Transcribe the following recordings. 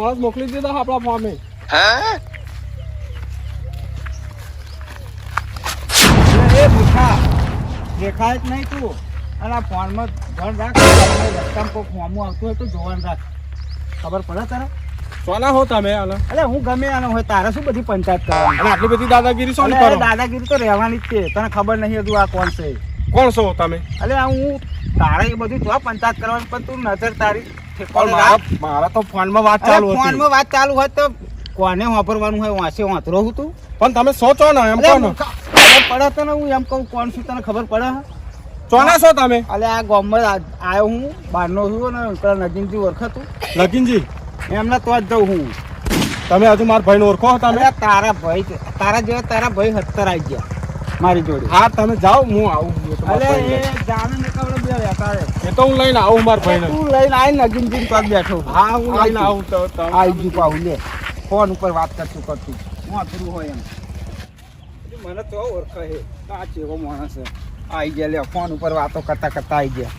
માણસ મોકલી દીધા આપણા ફોર્મે એ ભૂખા દેખાય જ નહીં તું. અને આ ફોનમાં ધ્યાન રાખ. રસ્તામાં કોઈ ફોર્મું આવતું હોય તો જોવાનું રાખ. ખબર પડે તારા સોના હો તમે અલે હું ગમે આનો હોય તારે શું બધી પંચાયત કરવાની? અને આટલી બધી દાદાગીરી શું કરો? દાદાગીરી તો રહેવાની જ છે. તને ખબર નહીં હજુ આ કોણ છે? કોણ છો તમે? અલે હું તારે એ બધું જો પંચાયત કરવાની પણ તું નજર તારી. મારા તો ફોનમાં વાત ચાલુ હતી. ફોનમાં વાત ચાલુ હોય તો કોને વાપરવાનું હોય વાંચે વાંતરો હું તું. પણ તમે સોચો ને એમ ખબર પડે હું એમ કહું કોણ શું તને ખબર પડે? ચોના છો તમે? અલે આ ગામમાં આવ્યો હું બહારનો છું ને પેલા નજીકથી ઓળખાતું લગીનજી એમને તો જ જઉં હું. તમે હજુ મારા ભાઈને ઓળખો તમે? તારા ભાઈ તારા જેવા તારા ભાઈ હત્તર આવી ગયા. મારી જોડે. હા તમે જાઓ હું આવું. એ તો હું લઈને આવું મારા ભાઈને. તું લઈને આવીને નગીન જીન બેઠો હા હું લઈને આવું તો આવી પાહું લે. ફોન ઉપર વાત કરશું કરતું હું અધરું હોય એમ. મને તો ઓળખે આ ચેવો માણસ છે. આવી ગયા લે ફોન ઉપર વાતો કરતા કરતા આવી ગયા.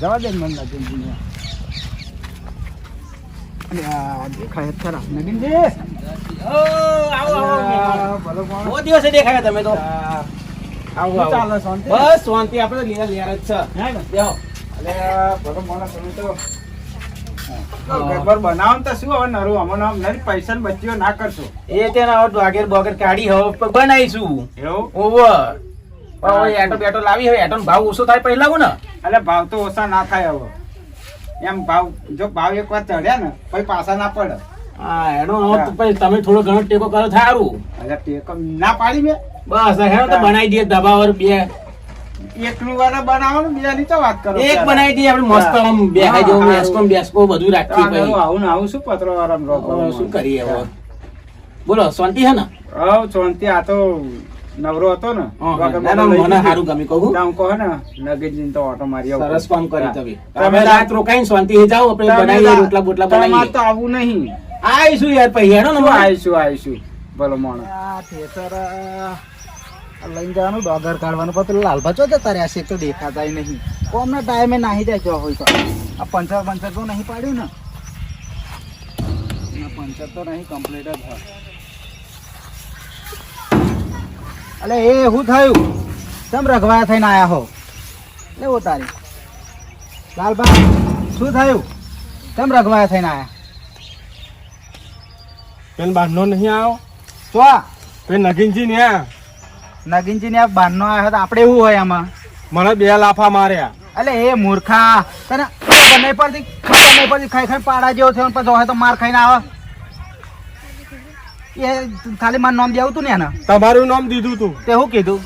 જવા દે મને નગીનજી આ દેખાય ખરા. નગીનજી આ ભલો બહુ દિવસે દેખાયા તમે તો. આવો ચાલે શાંતિ? બસ શાંતિ. આપણે લીલા લીલા જ છે. હે અલે ભલો માણસ તમે તો ગરબર બનાવો ને તો શું હવે નરું? અમને પૈસા ને બચ્ચીઓ ના કરશો. એ તેના હવે કાઢી હવે બનાવીશું. ઓવર હવે એટો લાવી હવે એટો ભાવ ઓછો થાય પહેલા ને. એટલે ભાવ તો ઓછા ના થાય હવે. એમ ભાવ જો ભાવ એક વાર ચડ્યા ને પછી પાછા ના પડે. એનો તમે થોડો ઘણો ટેકો કરો થાય એટલે ટેકો ના પાડી મેં. બસ હેડો તો બનાવી દઈએ દબાવર બે. એકનું વાર બનાવો ને બીજાની તો વાત કરો એક બનાવી દઈએ આપણે મસ્ત આમ બેહાઈ હા, બેસકો બેસકો બધું રાખીએ પછી આવું ને આવું શું પત્રો વાળાને શું કરીએ હવે? બોલો શાંતિ હે ને? હવ શાંતિ આ તો નવરો હતો ને. હા, વગર ના, ના, લઈ મને સારું ગમ્યું કહું. હું કહો ને નગીનજીને તો ઓટો મારી આવું. સરસ કામ કરી તમે. તમે રાત રોકાઈને શાંતિથી જાઓ આપણે બનાવીએ રોટલા બોટલા બનાવીએ. તો આવું નહીં. આવીશું યાર પછી હેડો ને આવીશું આવીશું? આ થેતર લઈને જવાનું ડોગર કાઢવાનું. પણ લાલભા ચો જતા રહ્યા છે? તો દેખાતા નહીં. કોમના ટાઈમે નાહી જાય જો હોય તો. આ પંચર પંચર તો નહીં પાડ્યું ને? પંચર તો નહીં કમ્પ્લીટ જ અલે એ શું થયું? તમ રઘવાયા થઈને આયા હો? લેવો તારી લાલભા શું થયું? તમ રઘવાયા થઈને આયા? પેન બહારનો નહીં આવ્યો તો પેન નગીનજી ને. નગીનજી ને બહારનો આવ્યો તો આપણે એવું હોય આમાં. મને બે લાફા માર્યા. એટલે એ મૂર્ખા તને ખબર પરથી પડતી? પરથી ખાઈ ખાઈ પાડા જેવો થયો પછી હોય તો માર ખાઈને આવે. એ ખાલી મારું નામ દેવું તું ને એને? તમારું નામ દીધું તું. તે શું કીધું?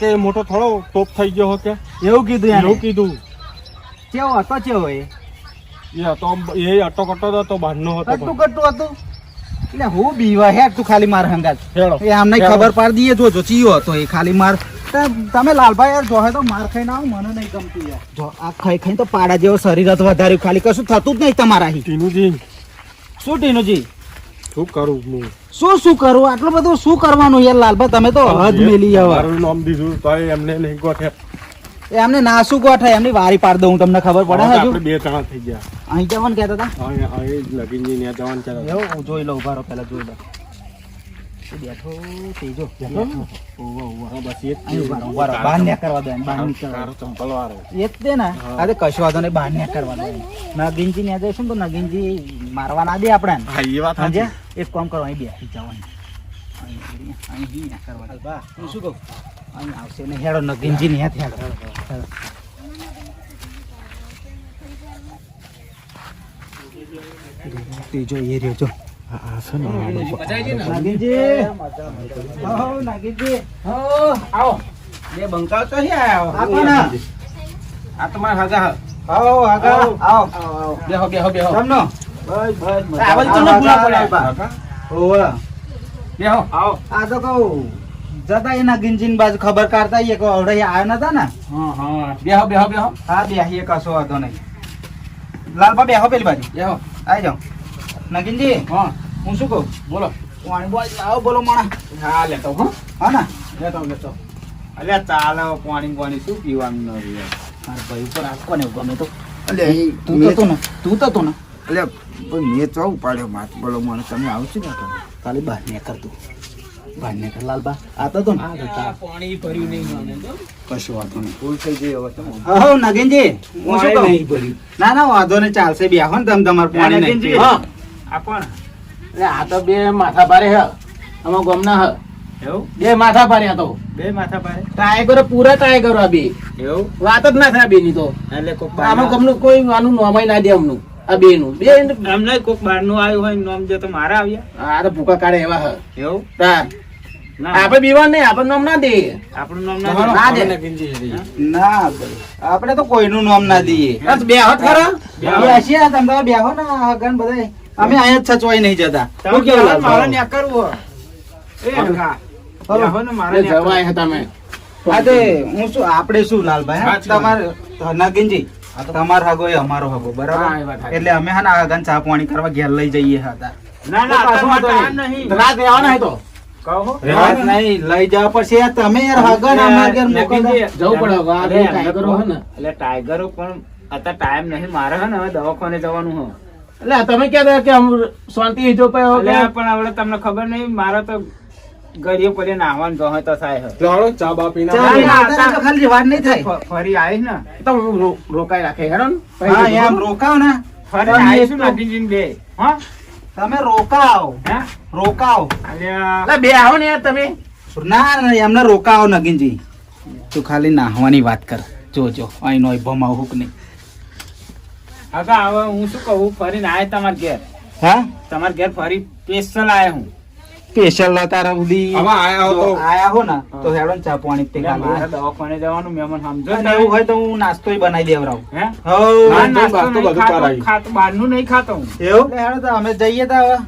કે મોટો થોડો ટોપ થઈ ગયો હો કે? એવું કીધું એવું કીધું. કેવો હતો કેવો એ? એ હતો એ અટો કટો હતો બહારનો હતો કટું કટું હતું? એટલે હું બીવા હે તું ખાલી માર હંગાત. એ આમને ખબર પાડી દઈએ જો જો ચીયો હતો એ ખાલી માર. તમે લાલભાઈ યાર જોહે તો માર ખાઈ ના મને નહીં ગમતી યાર. જો આ ખાઈ ખાઈ તો પાડા જેવો શરીર હતો વધાર્યું ખાલી કશું થતું જ નહીં તમારા અહીં ટીનુજી. શું ટીનુજી? શું કરું હું? શું શું કરવું આટલું બધું શું કરવાનું યાર લાલભાઈ તમે તો હદ મેલી હવે નામ દીધું તો એમને નહીં ગોઠે. એ અમને નાસુ ગોઠાય એમની વારી પાડ દઉં તમને ખબર પડે હજુ? આપણે બે ત્રણ થઈ ગયા. અહીં જવાનું કહેતા હતા? અહીં હવે લગીનજી ને જવાનું ચાલો. એવું? હું જોઈ લઉં ઊભા રહો પહેલા જોઈ લઉં. બેઠો તેજો બેઠો? ઓવો ઓવો બસ એ ઊભા ઊભા રહો. બહાર ને કરવા દો એને, બહાર કારો- ચંપલ વાળો. એ જ ને? અરે કશો વાંધો નહીં બાર ને કરવા દો નગીનજી ને જઈશું તો નગીનજી મારવા ના દે આપણે હા એ વાત સમજે એક કામ કરો અહીં બેસી જવાનું. અહીં અહીં કરવા દો. હું શું કહું? અહીં આવશે ને હેડો નગીનજી ને હેડ હેડો. ત્રીજો એ રહ્યો જો. ને ને. બેહો આવો આ તો કહું. જતા એના ગિંજીન બાજુ ખબર કાઢતા એક કહો આવ્યો નતા ને? બેહો બેહો બેહો. હા બેહીએ કશો વાંધો નહીં. લાલબા બેહો પેલી બાજુ. બેહો. આવી જાઓ. નગીનજી હા. હું શું કહું? બોલો. પાણી બોલ લાવો બોલો માણા. હા લેતો હો હા. ને? લેતો લેતો. અલ્યા ચાલો પાણી પાણી શું પીવાનું નથી મારા ભાઈ ઉપર આખો ને ગમે તો. તું તો તું ને? તું તો તું ને પણ મેં ચો ઉપાડ્યો માત બોલો મને તમે આવશો ને તો. ખાલી બહાર ને કરતું ને કર લાલબા આ તો તો પાણી ભર્યું નહીં મને કશું વાંધો નહીં. ભૂલ થઈ ગઈ હવે તમે હો નગેનજી હું શું કહું? નહીં ભર્યું. ના ના વાંધો નહીં ચાલશે બે. હો ને તમે તમારે પાણી નહીં નગીનજી. પીવું. આ પણ એટલે આ તો બે માથા ભારે હ. આમાં ગમના હ. એવું? બે માથા ભારે આ તો. બે માથા ભારે? ટ્રાય કરો પૂરા ટાઈગરો આ બે. એવું? વાત જ ના થાય બે ની તો. એટલે આમાં ગમનું કોઈ આનું નોમાઈ ના દે અમનું. આ બે નું બે એમને કોક બહારનું આવ્યું હોય નામ જો તો મારા આવ્યા. આ તો ભૂકા કાઢે એવા હ. એવું? હા. ના. આપણે બીવાન નહીં આપણે નામ ના દઈએ. આપણું નામ ના ના દે. ના આપણે તો કોઈનું નામ ના દઈએ. બસ બે હટ ખરા. બેસીએ ને તમે તો બેહો ને આગળ બધાય. અમે અહીંયા જ સચવાઈ નહીં જતા. શું કેવું મારે ન્યા કરવું. એ હા. ને મારે ન્યા જવાય હે તમે. હા તે હું શું આપણે શું લાલભાઈ તમારે નગીનજી તમારો હગો એ અમારો હગો બરાબર? એટલે અમે હા ને આગળ ચા પાણી કરવા ઘેર લઈ જઈએ હતા ના ના પાછું તમારે વાંધો ટાઈમ નહીં. નહીં રાત રહેવાના તો? કહો. વાત નહીં લઈ જવા પડશે તમે યાર હગો ને ઘેર મોકલતા. જવું પડે હવે આ બે અરે, ટાઈગરો હે ને. એટલે ટાઈગરો પણ અત્યારે ટાઈમ નહીં મારે હે ને હવે દવાખાને જવાનું હો. એટલે તમે ક્યાં કે શાંતિ જો પણ હવે તમને ખબર નહીં મારે તો ગળીઓ પડે નાવાનું ગહે તો થાય ચાલો ચા બા પીના ચા ના, ના, તો ખાલી વાત નહીં થાય. ફરી આવીશ ને. તો હું રોકાઈ રાખે હેરો ને. હા એમ રોકાવ ને. ફરી આવીશું તો- નગીનજીને બે. હા? તમે રોકાવ. હે? રોકાવ. અલ્યા. બે આવો ને તમે. ના ના એમને રોકાવ નગીનજી. તું ખાલી નાહવાની વાત કર. જો જો અહીં નો ભમાવ હુક નહીં. આગા હવે હું શું કહું? ફરીને આવે તમારા ઘેર. હા? તમારા ઘેર ફરી સ્પેશિયલ આવે હું. સ્પેશિયલ તારા સુધી. હવે આયા હો તો- આયા હો ને તો હેડો ને ચા પાણી તે એટલે મારે દવાખાને જવાનું મહેમાન સમજો ને એવું હોય તો હું નાસ્તોય બનાવી દેવરાવ હે? હો ના, ના, નાસ્તો નાસ્તો બધું ખાતો, ખાત બહારનું નહીં ખાતો હું. એવું? એટલે હેડો તો અમે જઈએ તો હે?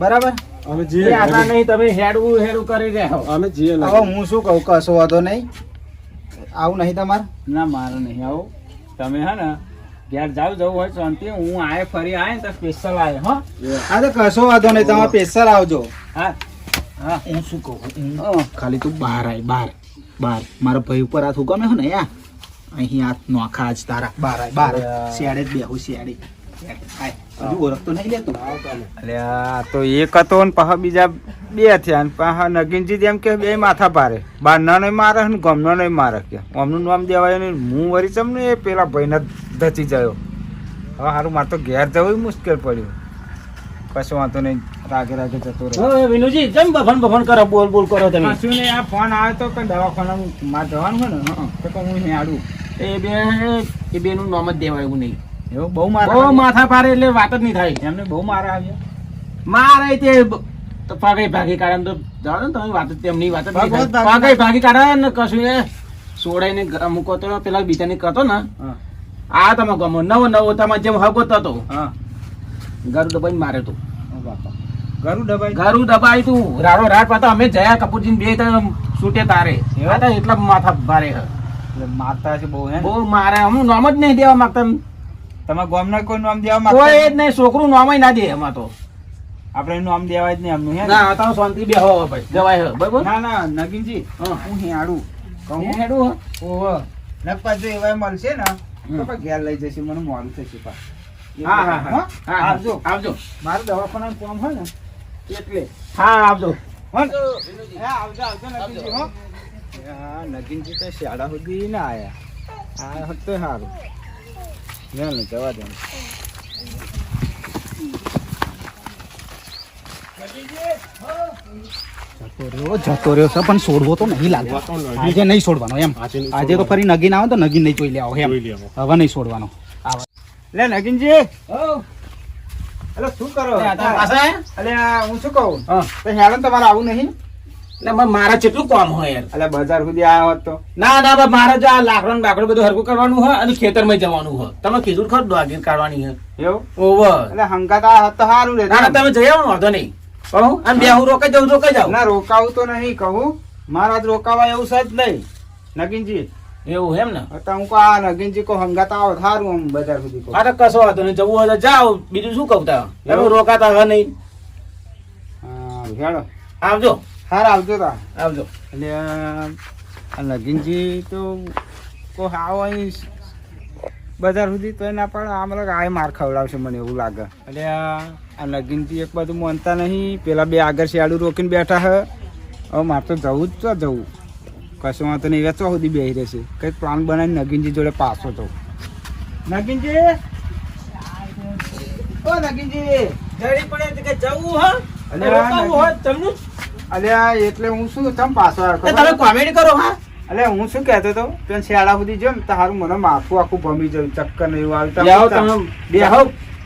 બરાબર? અમે જઈએ. આટલા નહીં તમે હેડવું હેડું કરી રહ્યા. અમે જઈએ હવે હું શું કહું કશો વાંધો નહીં. આવું નહીં તમારે? ના મારે નહીં આવું. તમે હે ને ઘેર જાવ જવું હોય શાંતિ. હું આય ફરી આય ને તો સ્પેશિયલ આય હો. હા તો કશો વાંધો નહીં તમે સ્પેશિયલ આવજો. હા હા. હું શું કહું? ખાલી તું બહાર આય બહાર બહાર. મારા ભાઈ ઉપર હાથ ઉગમે હો ને યા. અહીં હાથ નોખા જ તારા. બહાર આય બહાર શિયાળે જ બેહું શિયાળે. હજુ ઓળખતો નહીં લેતો આ તો એક હતો ને પાછા બીજા બે થયા ને પાછા નગીનજી એમ કે બે માથા પારે. બારના નહીં મારે ને ગમનો નહીં મારે કે. અમનું નામ દેવાય નહીં હું વરી ચમ ને એ પેલા ભાઈને ધચી ગયો હવે સારું મારે તો ઘેર જવું મુશ્કેલ પડ્યું. કશું વાંધો નહીં રાગે રાગે જતો રહ્યો વિનુજી જેમ બફન બફન કરો બોલ બોલ કરો તમે? શું આ ફોન આવે તો કે દવાખાના મારે જવાનું હોય ને? તો હું હેડું એ બે એ બે નું નામ જ દેવાય એવું નહીં. એવું બહુ બહુ માથા પારે એટલે વાત જ નહીં થાય. એમને બહુ મારા આવ્યા. મારે તે તો પાકે ભાગી કાઢે તો જાણો ને તમે વાત તેમની વાત થાય. ભાગી કાઢે ને કશું એ સોડાઈને ગ- મૂકો તો પેલા બીજાને કરતો ને હા. આ તમે ગમો નવો નવો તમારે જેમ હગો હતો હા. ગરુ દબાઈ મારે તું. ગરુ દબાઈ? ગરુ દબાઈ તું. રાડો રાડ પાતા અમે જયા કપૂરજી બે છૂટે તારે. એવા? એટલા માથા ભારે મારતા છે બહુ બહુ મારે. હું નામ જ નહીં દેવા માંગતા. તમારા ગામના કોઈ નામ દેવા કોઈ માંગતા જ નહીં. છોકરું નામ ના દે એમાં તો. આપણે નામ દેવાય જ નહીં એમનું હે? ના તો શાંતિ બે હો ભાઈ. જવાય હે બરાબર? ના ના નગીનજી હા. હું હેડું. કહું? હેડું હો. ઓહો. નકપા જો એવા મળશે ને. તો ઘેર લઈ જશે મને મોડું થશે પા હા હા હા. આવજો. આવજો. મારે દવાખાનાનું કામ હોય ને એટલે. હા આવજો. હા, આવજો આવજો નગીનજી હો. હા નગીનજી તો શાળા સુધી ના આવ્યા આ હોત તો સારું. ને જવા દે. જતો રહ્યો જતો રહ્યો છે પણ છોડવો તો નહીં લાગવો આજે નહીં છોડવાનો એમ. આજે તો ફરી નગીન આવે તો નગીન નહીં જોઈ લેવો એમ. હવે નહીં છોડવાનો. લે નગીનજી. અલે શું કરો? એ આ તારા પાસે? આયા? અલે આ હું શું કહું? તો હેડો તમારે આવું નહીં? એટલે મારે- કેટલું કામ હોય યાર એટલે બજાર સુધી આવ્યો હોત તો. ના ના બા, મારે જો આ લાકડો બાકડો બધું હરકું કરવાનું હોય અને ખેતરમાં જવાનું હોય. તમે કીધું ખરું દોગીર કાઢવાની હોય. એવું? ઓવર. એટલે હંગાત આ તો સારું ના તમે જઈ આવો વાંધો નહીં. કહું? અને બે હું રોકાઈ જાઉં રોકાઈ જાઉં. ના રોકાવું તો નહીં કહું. મારા જ રોકાવા એવું છે જ નહીં. નગીનજી. એવું એમ ને? અત્યારે હું કહું આ નગીનજી કો હંગાતા આવો સારું આમ બજાર સુધી કહું. અરે કશો વાંધો નહીં જવું હોય તો જાઓ. બીજું શું કહું તમે? રોકાતા હોય નહીં. હેડો. આવજો. હાર આવજો તા આવજો. એટલે નગીનજી તો કો આવો અહીં બજાર સુધી તો ના પણ આમ લાગે આ માર ખવડાવશે મને એવું લાગે. એટલે આ નગીનથી એક બાજુ માનતા નહીં પેલા બે આગળ શિયાળું રોકીને બેઠા હે. હવે મારે તો જવું જ તો જવું. કશું વાંધો નહીં વેચવા સુધી બેસી રહેશે. કંઈક પ્લાન બનાવીને નગીનજી જોડે પાછો તો નગીનજી! ઓ નગીનજી! જડી પડે કે જવું હા? અલ્યા એટલે હું શું ચમ પાછો તમે કોમેડી કરો હા? અલે હું શું કહેતો હતો? પેલા શિયાળા સુધી જો ને તારું મને માથું આખું ભમી જાય ચક્કર ને એવું આવ્યું બેહો તમે. બેહો.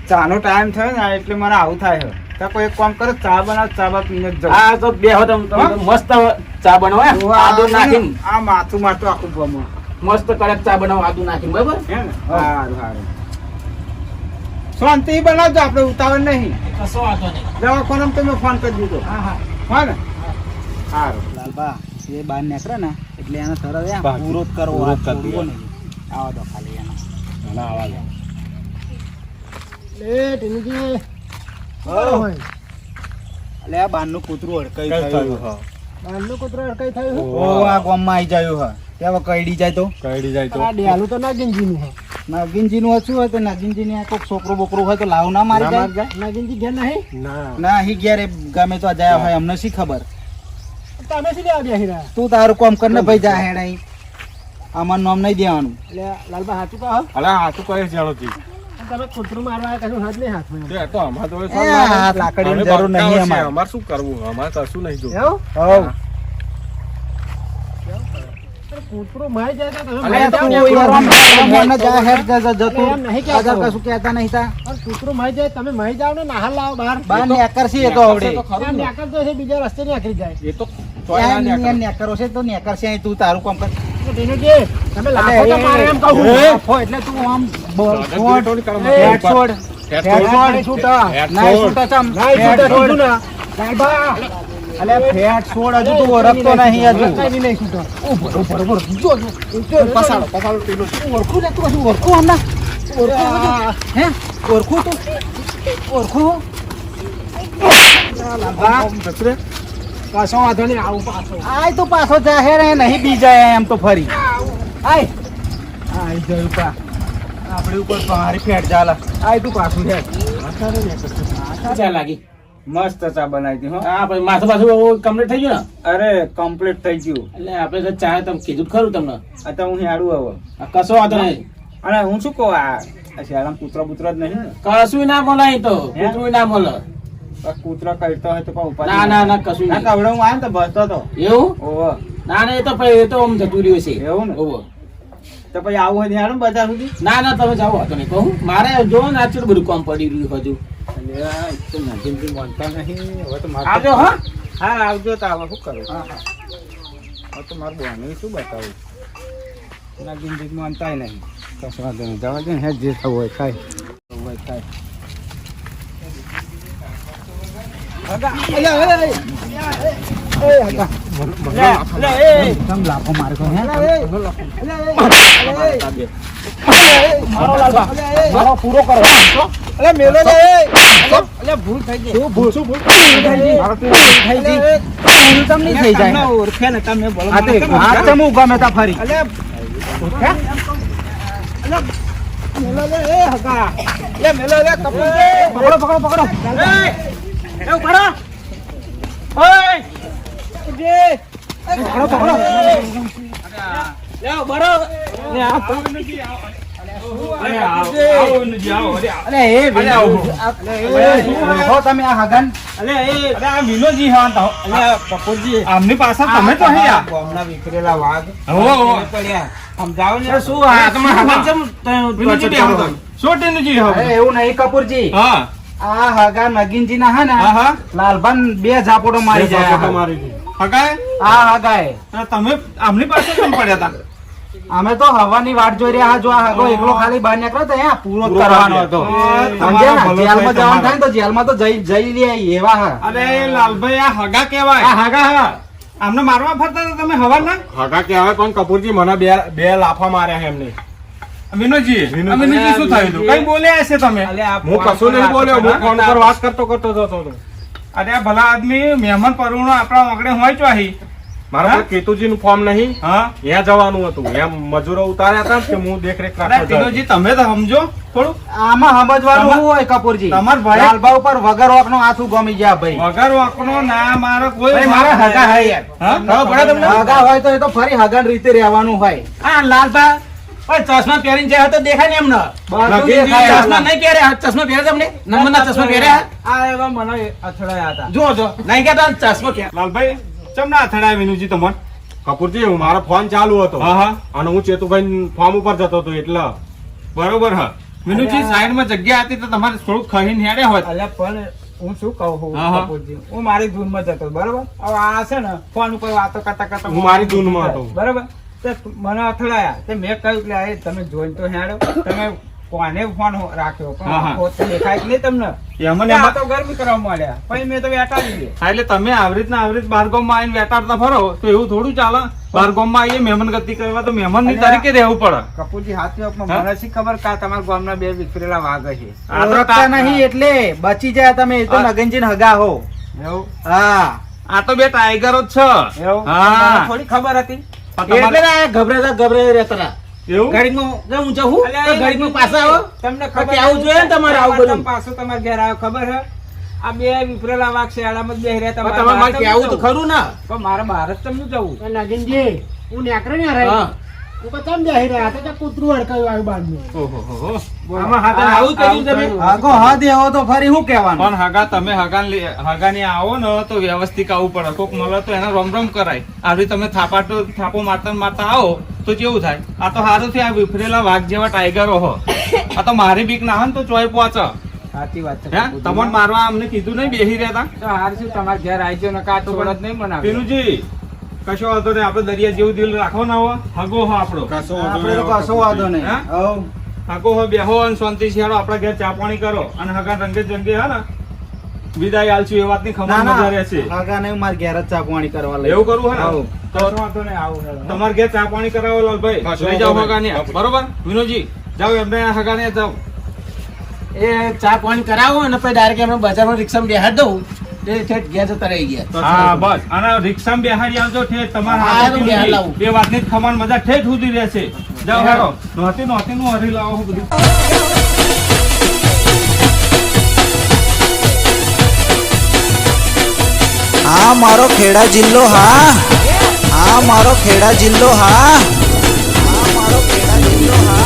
ચાનો ટાઈમ થયો ને એટલે મને આવું થાય છે તો કોઈ એક કામ કરો ચા બનાવ ચા બા પીને જાવ આ તો બેહો તમે તમે મસ્ત ચા બનાવો આ આદુ નાખીને. આ માથું માથું આખું ભમો. મસ્ત કડક ચા બનાવો આદુ નાખીને બરાબર? હે ને? સારું સારું શાંતિ બનાવજો આપણે ઉતાવળ નહીં. કશો વાંધો નહીં. દવાખાનામાં તમે ફોન કરી દીધો. હા હા. હા ને? સારું લાલબા એ બહાર નીકળે ને એટલે એને તરત. પૂરો જ કરવો આ. નહીં. આવા દો ખાલી એનો. ના આવા દે. એટલે આ બહારનું કૂતરું અડકાઈ કઈ થયું. થયું હા. ઓ આ ગામમાં આવી જાયું હા. ત્યાં કઈડી જાય તો? કઈડી જાય તો. નાગિનજી નું હતું હોય. તો નાગિનજી આ કોઈક છોકરો બોકરો હોય તો લાવ ના મારી ના જાય? ના. ના અહીં ઘેરે ગમે તો જાય હોય અમને શી ખબર? તું તારું કામ કર ને ભાઈ જા હેડ અહીં. આમાં નામ નહીં દેવાનું. એટલે લાલબા હાચું કહો. અલા હાચું કહે તો જી તમે હવે મારવા કશું હાથ નહીં બકાવ છે. તો અમાર શું કરવું? અમારે નહીં જોવું હવ. તો તું કોઈ યાર આમ આમ આમ આમ જા હેડ જા જા જતું. એમ નહીં કહેતો. આગળ કશું નહીં તા. કૂતરું મારી જાય તમે મારી જાઓ ને નાહર લાવો બહાર. બાર નેકર છે એ તો આવડે. તો ખરું ત્યાં ને. નેકર તો છે બીજા રસ્તે નીકળી જાય. એ તો તોય ના ત્યાં નીકળે. નેકરો છે તો નેકર છે તું તારું કામ કર. તો ટીનુજી, તમે લાખો તો મારે એમ કહું. એટલે તું આમ બોલ છોડ. થોડી કરો. હેડ છોડ. હેડ હેડ છોડ. છોડ છૂટા. હેડ છૂટા ચમ ના, છૂટા છોડ. ના. લાલબા, અલે ફેટ છોડ હજુ તું ઓળખતો નહીં હજુ. કઈ નહીં છૂટો. ઊભો, ઊભો, ઊભો. જો, જો, જો, જો, પસાડો પસાડો પેલો. ઓળખું ને તું કશું ઓળખું હમણાં ઓળખું હે? ઓળખું તું? ઓળખું? કશો વાંધો નહીં, આવું પાછો. આય તો પાછો જાહેર હે નહીં બીજા એમ તો ફરી. આય. આય જયું પા આપણી ઉપર પહાડી ફેટ ચાલે આય તું પાછું ચા લાગી? મસ્ત ચા બનાવી હતી હા. ભાઈ માથું પાછું કમ્પ્લીટ થઈ ગયું ને? અરે કમ્પ્લીટ થઈ ગયું. એટલે આપણે તો ચા તમે કીધું ખરું તમને. આ તો હું હેડું હવે. આ કશો વાંધો નહીં. અને હું શું કહું આ આ કૂતરો કૂતરા બૂતરા જ નહીં ને. કશું ના બોલાય તો. કૂતરું ના મળે આ કૂતરા કરતો હોય તો પણ ઉપાધિ ના ના ના કશું ના કવડો હું આવ્યો તો ભસતો તો. એવું? ઓહો. ના ના એ તો પછી એ તો આમ જતું રહ્યું છે. એવું ને? ઓહો. તો પછી આવું હોય ત્યાં બધા બજાર સુધી? ના ના તમે જાઓ તો નહીં. કહું મારે જો ને આચર બધું કામ પડી રહ્યું હજુ. આવજો હા? હા આવજો તો આવો શું કરું? હા હા. હવે તો મારું બોને શું બતાવું? નાગિનજી માનતાય નહીં. કશું વાંધો નહીં. જવા દે ને હે જે થવું હોય ખાય. થવું હોય ખાય તમ લાફો માર્યો હે મારો લાલબા, મારો પૂરો કરો. મેલો લે તમ નહીં થઈ જાય ઓળખે ને તમે બોલો આ તો આ તમ ઊભા મેતા ફરી પકડો, પકડો, પકડો. એ આ હગન? આમની પાસે તમે તો હે યાર. ગામના વિખરેલા વાઘ. હો, હો. પડ્યા. સમજાવો ને. શું? એવું નહીં કપૂરજી. હા. આ હગા નગીનજી ના હે ને હા હા. લાલભાન બે ઝાપોટો મારી જાય હગાય? આ અને તમે આમની પાસે કેમ પડ્યા હતા અમે તો હવાની વાટ જોઈ રહ્યા જો આ હગો એકલો ખાલી બહાર નીકળ્યો તો અહીંયા પૂરો કરવાનો હતો. દે. સમજ્યા ને? જેલમાં જવાનું થાય તો જેલમાં તો જઈ જઈ રહ્યા એવા હા. અરે લાલભાઈ આ હગા કેવાય આ હગા હા. આમને મારવા ફરતા તમે હવા ના હગા કેવાય પણ કપૂરજી મને બે બે લાફા માર્યા એમને. વિનોદજી વિનોદજી. શું થયું હતું કઈ બોલ્યા હશે તમે? હું કશું નહીં બોલ્યો હું ફોન પર વાત કરતો કરતો જતો હતો. અરે ભલા આદમી મહેમાન પરુણો આપણા આંગણે હોય છો અહીં મારા કેતુજી નું ફોર્મ નહીં. હા? ત્યાં જવાનું હતું. એમ મજૂરો ઉતાર્યા હતા કે હું દેખરેખ અરે રાખવા તમે તો સમજો થોડું. આમાં સમજવાનું હોય કપૂરજી. તમાર ભાઈ- લાલબા ઉપર વગર વાંકનો હાથું ગમી ગયા ભાઈ. વગર વાંકનો ના મારો કોઈ ભાઈ, મારા હગા હે યાર. હા? ખબર હગા હોય તો એ તો ફરી હગા રીતે રહેવાનું હોય. આ લાલબા ચશ્મા પહેરીને જાય તો દેખાય ને એમ ચશ્મા ચશ્મા નહીં પહેર્યા. ચશ્મા પહેર્યા તમને? નંબરના ચશ્મા પહેર્યા? આ એવા મને અથડાયા હતા. જો જો નહીં કહેતા ચશ્મા પહેર્યા લાલભાઈ ચમ ના અથડાય વિનુજી તમને? કપૂરજી હું મારો ફોન ચાલુ હતો. હા હા. અને હું ચેતુભાઈ ફોર્મ ઉપર જતો હતો એટલે. બરોબર હા. વિનુજી સાઈડમાં જગ્યા હતી તો તમારે થોડુંક ખાઈને હેડ્યા હોત. અલ્યા પણ હું શું કહું. કપૂરજી? હું મારી ધૂનમાં જતો બરોબર? હવે આ છે ને ફોન ઉપર વાતો કરતા કરતા હું મારી ધૂનમાં હતો. બરોબર? તે મને અથડાયા. તે મેં કહ્યું કે તમે જોઈને તો હેડો. તમે કોને ફોન રાખ્યો. પણ પોતે દેખાય નહીં તમને. એમાં આ તો ગરમી કરવા માંડ્યા. પછી મેં તો વેટાડી દે હા, એટલે તમે આવી રીતના આવી રીત બારગામમાં આવીને વેટાડતા ફરો તો એવું થોડું ચાલે. બારગામમાં આવીએ મહેમાન ગતિ કરવા તો મહેમાનની તરીકે રહેવું પડે. કપૂરજી હાથ મને શી ખબર કા તમારા ગામના બે વિખરેલા વાઘ છે? ઓળખતા કા- નહીં એટલે બચી જાય તમે. એ તો નગનજી હગા હો. એવું? હા. આ તો બે ટાઈગરો જ છે. એવું? હા. થોડી ખબર હતી. ગભરાતા ગભરાઈ રહેતા એવું? ઘડીકમાં હું જવું અલ્યા, તો એ ઘડીકમાં પાછા આવો. તમને પછી આવું જોઈએ ને તમારે આવું બધું. પાછું તમારે ઘેર આવ્યો ખબર હે આ બે વિફરેલા વાઘ શિયાળામાં બે રહ્યા તમારે મારે કહેવું તો ખરું ના. પણ મારે બહાર જ તમને જવું નાગિનજી હું નેકરે ને હા. હું તો કેમ બેહી રહ્યા? હતા કે કૂતરું અડકાયું આવ્યું બારનું. ઓહોહોહો. આમાં હાથે આવું કર્યું તમે? આગો હદ એવો તો ફરી શું કહેવાનું? પણ હગા તમે હગા હગાની આવો ને તો વ્યવસ્થિત આવવું પડે. કોક મળે તો એને રોમ રોમ કરાય. આવી તમે થાપાટો થાપો મારતા ને આવો તો કેવું થાય? આ તો સારું છે આ વિફરેલા વાઘ જેવા ટાઈગરો હો આ તો મારી બીક ના હોય તો ચોય પહોંચે સાચી વાત છે તમને મારવા અમને કીધું નહીં બેહી રહેતા? તો હાર શું તમારે ઘેર આવી ને કાં તો નહીં કશો વાંધો નહીં આપણે દરિયા જેવું દિલ રાખો ના હોય હગો હો આપણો. કશો વાંધો નહીં હગો હો? બેહો અને શાંતિ શિયાળો આપણા ઘેર ચા પાણી કરો. અને હગા રંગે જંગે હા ને વિદાય આલશું એ વાતની ખબર ના મજા ના રહેશે. આગા નહીં મારે ઘેર જ ચા પાણી કરવા એવું કરવું હે ને? તો વાંધો નહીં આવું તમારે ઘેર ચા પાણી કરાવો લાલભાઈ. લઈ જાઓ હગા ને. બરોબર? વિનોદજી જાઓ એમને હગાને જાઓ. એ ચા પાણી કરાવો અને પછી ડાયરેક્ટ એમને બજારમાં રિક્ષામાં બેહાડ દઉં. ઠેઠ ઘેર જતા રહી ગયા. હા બસ. અને રિક્ષામાં બેહાડી આવજો ઠેઠ તમારા હા, હાથે તો બેહાડી લાવું. બે વાતની જ મજા ઠેઠ સુધી રહેશે. જાઓ હેડો. નહોતી નહોતી નું હરી લાવો બધું. હા મારો ખેડા જિલ્લો હા. હા મારો ખેડા જિલ્લો હા. હા મારો ખેડા જિલ્લો હા.